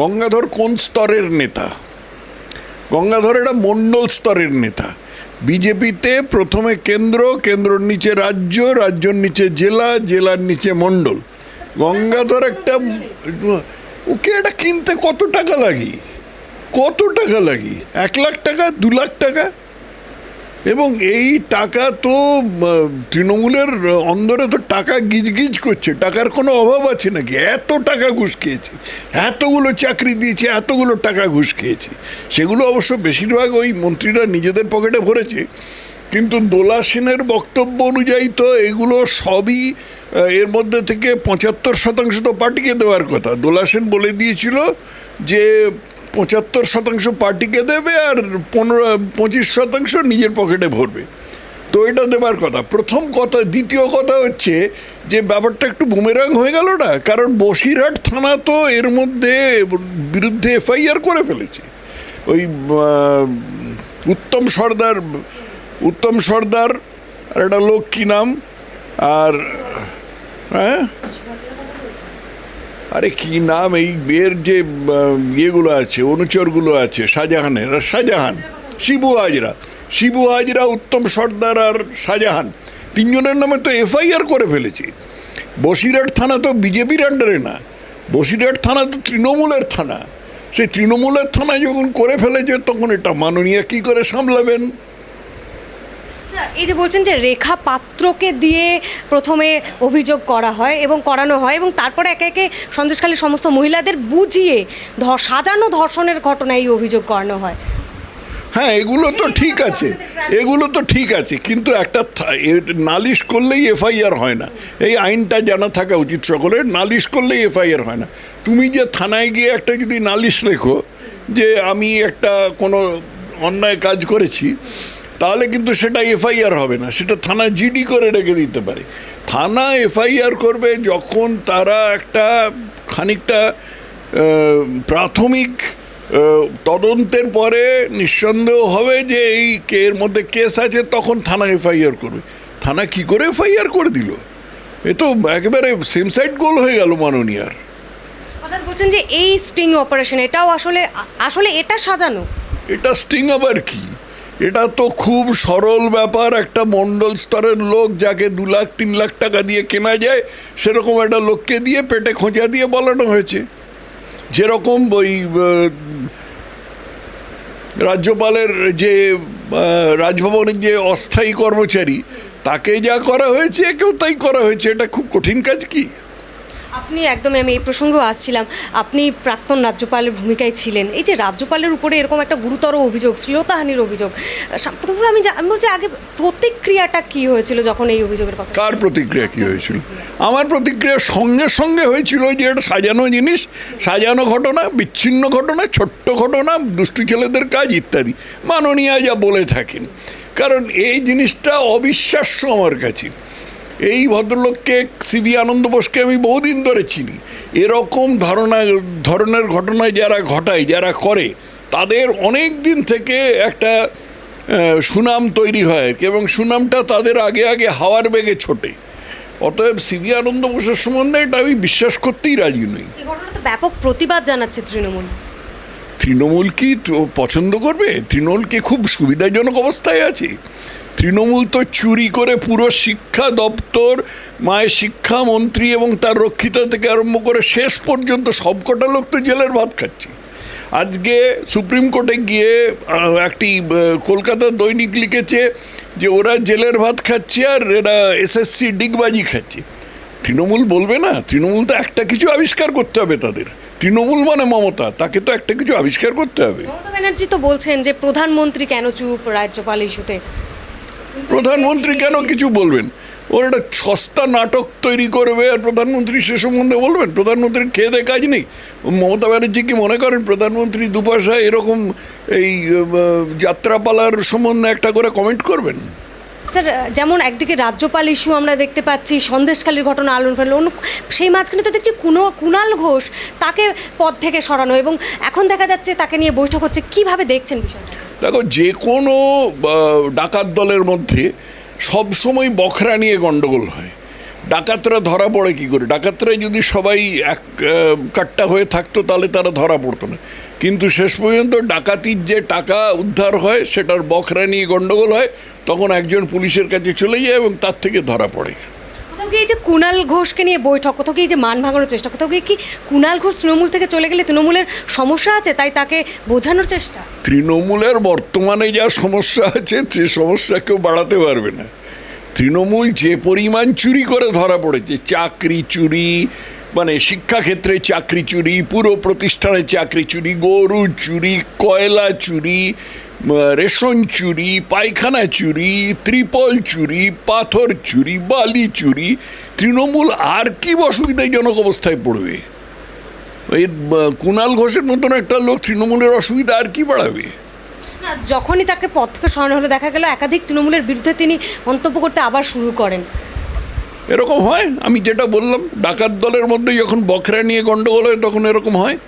গঙ্গাধর কোন স্তরের নেতা? গঙ্গাধর এটা মণ্ডল স্তরের নেতা। বিজেপিতে প্রথমে কেন্দ্র, কেন্দ্রর নিচে রাজ্য, রাজ্যর নিচে জেলা, জেলার নিচে মণ্ডল গঙ্গাধর একটা ওকে এটা কিনতে কত টাকা লাগি? কত টাকা লাগি? এক লাখ টাকা, দু লাখ টাকা? এবং এই টাকা তো তৃণমূলের অন্দরে তো টাকা গিজগিজ করছে, টাকার কোনো অভাব আছে নাকি? এত টাকা ঘুষ খেয়েছে, এতগুলো চাকরি দিয়েছে, এতগুলো টাকা ঘুষ খেয়েছে। সেগুলো অবশ্য বেশিরভাগ ওই মন্ত্রীরা নিজেদের পকেটে ভরেছে, কিন্তু দোলা সেনের বক্তব্য অনুযায়ী তো এগুলো সবই এর মধ্যে থেকে পঁচাত্তর শতাংশ তো পার্টিকে দেওয়ার কথা। দোলা সেন বলে দিয়েছিল যে পঁচাত্তর শতাংশ পার্টিকে দেবে আর পনেরো, পঁচিশ শতাংশ নিজের পকেটে ভরবে। তো এটা দেবার কথা। প্রথম কথা, দ্বিতীয় কথা হচ্ছে যে ব্যাপারটা একটু বুমেরাং হয়ে গেল না, কারণ বসিরহাট থানা তো এর মধ্যে বিরুদ্ধে এফআইআর করে ফেলেছে। ওই উত্তম সর্দার উত্তম সর্দার, আর একটা লোক কী নাম? আর হ্যাঁ? আরে কি নাম এই এর যে ইয়েগুলো আছে, অনুচরগুলো আছে, শাহজাহানের শাহজাহান, শিবু হাজরা। শিবু হাজরা, উত্তম সর্দার আর শাহজাহান। তিনজনের নামে তো এফআইআর করে ফেলেছে। বসিরহাট থানা তো বিজেপির আন্ডারে না। বসিরহাট থানা তো তৃণমূলের থানা। সেই তৃণমূলের থানা যখন করে ফেলেছে, তখন এটা মাননীয় কী করে সামলাবেন? এই যে বলছেন যে রেখা পাত্রকে দিয়ে প্রথমে অভিযোগ করা হয় এবং করানো হয় এবং তারপরে একে একে সন্দেশখালীর সমস্ত মহিলাদের বুঝিয়ে সাজানো ধর্ষণের ঘটনায় এই অভিযোগ করানো হয়। হ্যাঁ এগুলো তো ঠিক আছে এগুলো তো ঠিক আছে কিন্তু একটা নালিশ করলেই এফআইআর হয় না। এই আইনটা জানা থাকা উচিত সকলের নালিশ করলেই এফআইআর হয় না। তুমি যে থানায় গিয়ে একটা যদি নালিশ লেখো যে আমি একটা কোনো অন্যায় কাজ করেছি তাহলে কিন্তু সেটা এফআইআর হবে না। সেটা থানা জিডি করে রেখে দিতে পারে। থানা এফআইআর করবে যখন তারা একটা খানিকটা প্রাথমিক তদন্তের পরে নিঃসন্দেহ হবে যে এই কে- এর মধ্যে কেস আছে তখন থানা এফআইআর করবে। থানা কি করে এফআইআর করে দিল? এ তো একেবারে সেম সাইড গোল হয়ে গেল মাননীয়ার। অর্থাৎ বলছেন যে এই স্টিং অপারেশন এটাও আসলে আসলে এটা সাজানো? এটা স্টিং আবার কি? এটা তো খুব সরল ব্যাপার। একটা মণ্ডল স্তরের লোক যাকে দু লাখ, তিন লাখ টাকা দিয়ে কেনা যায়, সেরকম একটা লোককে দিয়ে পেটে খোঁচা দিয়ে বলানো হয়েছে। যেরকম ওই রাজ্যপালের যে রাজভবনের যে অস্থায়ী কর্মচারী, তাকে যা করা হয়েছে কেউ তাই করা হয়েছে। এটা খুব কঠিন কাজ কি? আপনি একদম, আমি এই প্রসঙ্গেও আসছিলাম, আপনি প্রাক্তন রাজ্যপালের ভূমিকায় ছিলেন। এই যে রাজ্যপালের উপরে এরকম একটা গুরুতর অভিযোগ, শ্লীলতাহানির অভিযোগ প্রথমে আমি আমি বলছি, আগে প্রতিক্রিয়াটা কি হয়েছিল যখন এই অভিযোগের কথা? কার প্রতিক্রিয়া কি হয়েছিল? আমার প্রতিক্রিয়া সঙ্গে সঙ্গে হয়েছিল যে এটা সাজানো জিনিস, সাজানো ঘটনা, বিচ্ছিন্ন ঘটনা, ছোট্ট ঘটনা, দুষ্টু ছেলেদের কাজ ইত্যাদি। মাননীয়া যা বলে থাকেন। কারণ এই জিনিসটা অবিশ্বাস্য আমার কাছে। এই ভদ্রলোককে সিবি আনন্দ বোসকে আমি বহুদিন ধরে চিনি। এরকম ধারণা ধরনের ঘটনায় যারা ঘটায় যারা করে তাদের অনেক দিন থেকে একটা সুনাম তৈরি হয় আর কি, এবং সুনামটা তাদের আগে আগে হাওয়ার বেগে ছোটে। অতএব সিবি আনন্দ বোসের সম্বন্ধে এটা আমি বিশ্বাস করতেই রাজি নই। ব্যাপক প্রতিবাদ জানাচ্ছে তৃণমূল। তৃণমূল কি তো পছন্দ করবে? তৃণমূল কি খুব সুবিধাজনক অবস্থায় আছে? তৃণমূল তো চুরি করে পুরো শিক্ষা দপ্তর মায়ের শিক্ষামন্ত্রী এবং তার রক্ষিতা থেকে আরম্ভ করে শেষ পর্যন্ত সবকটা লোক তো জেলের ভাত খাচ্ছে। আজকে সুপ্রিম কোর্টে গিয়ে একটি আহ, কলকাতার দৈনিক লিখেছে যে ওরা জেলের ভাত খাচ্ছে আর এরা এসএসসি ডিগবাজি খাচ্ছে। তৃণমূল বলবে না তৃণমূল তো একটা কিছু আবিষ্কার করতে হবে তাদের। তৃণমূল মানে মমতা তাকে তো একটা কিছু আবিষ্কার করতে হবে। মমতা ব্যানার্জি তো বলছেন যে প্রধানমন্ত্রী কেন চুপ রাজ্যপাল ইস্যুতে? প্রধানমন্ত্রী কেন কিছু বলবেন? ওর একটা সস্তা নাটক তৈরি করবে আর প্রধানমন্ত্রী সে সম্বন্ধে বলবেন? প্রধানমন্ত্রীর খেয়ে দেয় কাজ নেই। মমতা ব্যানার্জি কি মনে করেন প্রধানমন্ত্রী দুপাশা এরকম এই যাত্রাপালার সম্বন্ধে একটা করে কমেন্ট করবেন? স্যার, যেমন একদিকে রাজ্যপাল ইস্যু আমরা দেখতে পাচ্ছি, সন্দেশখালীর ঘটনা আলোড়ন ফেলল অন্য সেই মাঝখানে তো দেখছি কুনো, কুণাল ঘোষ তাকে পদ থেকে সরানো এবং এখন দেখা যাচ্ছে তাকে নিয়ে বৈঠক হচ্ছে। কীভাবে দেখছেন বিষয়টা? দেখো যে কোনো ডাকাত দলের মধ্যে সবসময় বখরা নিয়ে গণ্ডগোল হয়। ডাকাতরা ধরা পড়ে কি করে? ডাকাতরা যদি সবাই এক কাট্টা হয়ে থাকতো, তাহলে তারা ধরা পড়তো না। কিন্তু শেষ পর্যন্ত ডাকাতির যে টাকা উদ্ধার হয়, সেটার বখরা নিয়ে গণ্ডগোল হয়, তখন একজন পুলিশের কাছে চলে যায় এবং তার থেকে ধরা পড়ে। কোথাও এই যে কুণাল ঘোষকে নিয়ে বৈঠক, কোথাও এই যে মান ভাঙানোর চেষ্টা, কোথাও কি কি কুণাল ঘোষ তৃণমূল থেকে চলে গেলে তৃণমূলের সমস্যা আছে, তাই তাকে বোঝানোর চেষ্টা? তৃণমূলের বর্তমানে যা সমস্যা আছে, সে সমস্যা কেউ বাড়াতে পারবে না। তৃণমূল যে পরিমাণ চুরি করে ধরা পড়েছে, চাকরি চুরি মানে শিক্ষাক্ষেত্রে চাকরি চুরি, পুরো প্রতিষ্ঠানে চাকরি চুরি, গরু চুরি, কয়লা চুরি রেশন চুরি পায়খানা চুরি ত্রিপল চুরি পাথর চুরি বালি চুরি তৃণমূল আর কি অসুবিধাজনক অবস্থায় পড়বে? এই আহ, কুণাল ঘোষের মতন একটা লোক তৃণমূলের অসুবিধা আর কি বাড়াবে? না যখনই তাকে পদ থেকে সরানো হলো দেখা গেল একাধিক তৃণমূলের বিরুদ্ধে তিনি মন্তব্য করতে আবার শুরু করেন। এরকম হয়? আমি যেটা বললাম ডাকাত দলের মধ্যে যখন বখরা নিয়ে গন্ডগোল হয় তখন এরকম হয়?